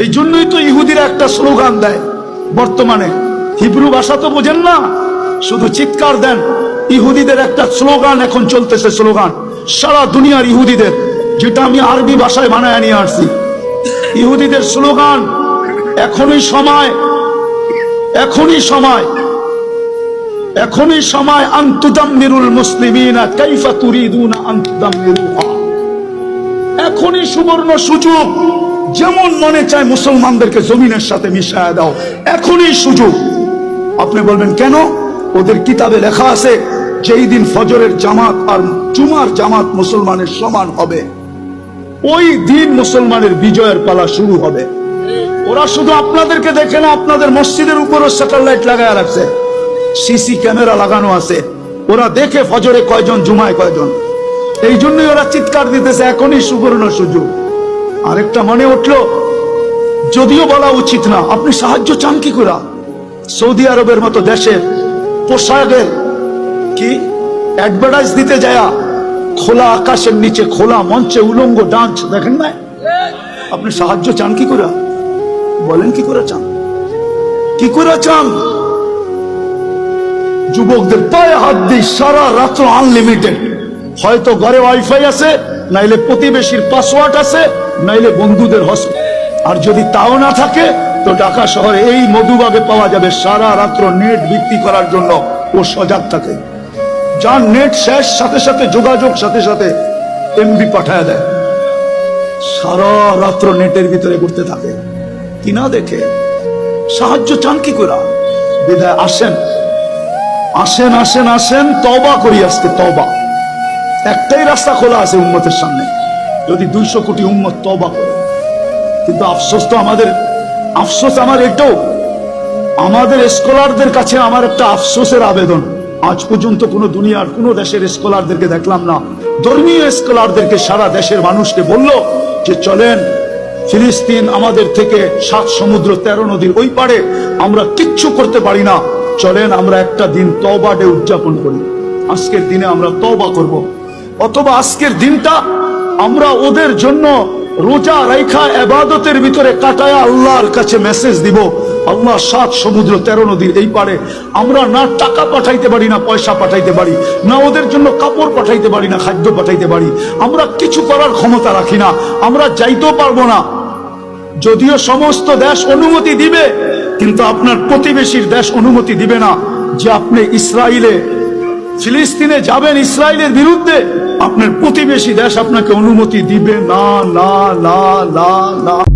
এই জন্যই তো ইহুদিরা একটা স্লোগান দেয়। বর্তমানে হিব্রু ভাষা তো বোঝেন না, শুধু চিৎকার দেন। ইহুদিদের একটা স্লোগান এখন চলতেছে স্লোগান, সারা দুনিয়ার ইহুদিদের, যেটা আমি আরবি ভাষায় বানায় নিয়ে আসছি। ইহুদিদের স্লোগান, এখনই সময় এখনই সময় এখনই সময়, আন্তুদাম্মিরুল মুসলিমিনা কাইফা তুরিদুনা আন্তুদাম্মিরুহা। এখনই সুবর্ণ সুযোগ। যেমন মনে চায় মুসলমানদেরকে জমিনের সাথে মিশায় দাও, এখনই সুযোগ। আপনি বলবেন, কেন? ওদের কিতাবে লেখা আছে, যেই দিন ফজরের জামাত আর জুমার জামাত মুসলমানের সমান হবে, ওই দিন মুসলমানের বিজয়ের পালা শুরু হবে। ওরা শুধু আপনাদেরকে দেখে না, আপনাদের মসজিদের উপরও স্যাটেলাইট লাগায় রাখছে। সিসি ক্যামেরা লাগানো আছে। ওরা দেখে ফজরে কয়জন, জুমায় কয়জন। এই জন্যই ওরা চিৎকার দিতেছে, এখনই সুবর্ণ সুযোগ। আরেকটা মনে উঠল, যদিও বলা উচিত না, আপনি সাহায্য চান কি করে? সৌদি আরবের মতো দেশে পোশাকের কি অ্যাডভার্টাইজ দিতে যায়, খোলা আকাশের নিচে, খোলা মঞ্চে, উলঙ্গ ডান্স দেখেন না? আপনি সাহায্য চান কি করে? বলেন কি করে চান? কি করে চান? যুবকদের পায়ে হাত দিই সারা রাত্র আনলিমিটেড হয়তো ঘরে ওয়াইফাই আছে নাইলে প্রতিবেশীর পাসওয়ার্ড আছে, নাইলে বন্ধুদের হস আর যদি তাও না থাকে, তো ঢাকা শহরে এই মধুবাগে পাওয়া যাবে সারা রাত্র নেট বিক্রি করার জন্য ও সজাগ থাকে। যার নেট শেষ, সাথে সাথে যোগাযোগ, সাথে সাথে এমবি পাঠায় দেয়। সারা রাত্র নেটের ভিতরে ঘুরতে থাকে। কিনা দেখে? সাহায্য চান কি করে বিদায় আসেন। আসেন আসেন আসেন তবা করি আজকে তবা একটাই রাস্তা খোলা আছে উম্মতের সামনে। যদি দুইশো কোটি উম্মত তবা করে। কিন্তু আফসোস তো আমাদের, আফসোস আমার এটাও। আমাদের স্কলারদের কাছে আমার একটা আফসোসের আবেদন। আজ পর্যন্ত কোনো দুনিয়ার কোনো দেশের স্কলারদেরকে দেখলাম না। ধর্মীয় স্কলারদেরকে সারা দেশের মানুষকে বলল যে, চলেন, ফিলিস্তিন আমাদের থেকে সাত সমুদ্র তেরো নদীর ওই পারে আমরা কিচ্ছু করতে পারি না। চলেন, আমরা একটা দিন তবা ডে উদযাপন করি। আজকের দিনে আমরা তবা করব। অথবা আজকের দিনটা আমরা ওদের জন্য রোজা রেখা এবাদতের ভিতরে কাটায় আল্লাহর কাছে মেসেজ দিব। আল্লাহ সাত সমুদ্র তেরো নদীর এই পারে আমরা না টাকা পাঠাইতে পারি, না পয়সা পাঠাইতে পারি, না ওদের জন্য কাপড় পাঠাইতে পারি, না খাদ্য পাঠাইতে পারি। আমরা কিছু করার ক্ষমতা রাখি না, আমরা যাইতেও পারব না। যদিও সমস্ত দেশ অনুমতি দিবে, কিন্তু আপনার প্রতিবেশীর দেশ অনুমতি দিবে না যে আপনি ইসরায়েলে ফিলিস্তিনে যাবেন ইসরায়েলের বিরুদ্ধে, আপনার প্রতিবেশী দেশ আপনাকে অনুমতি দিবে। না না না না না।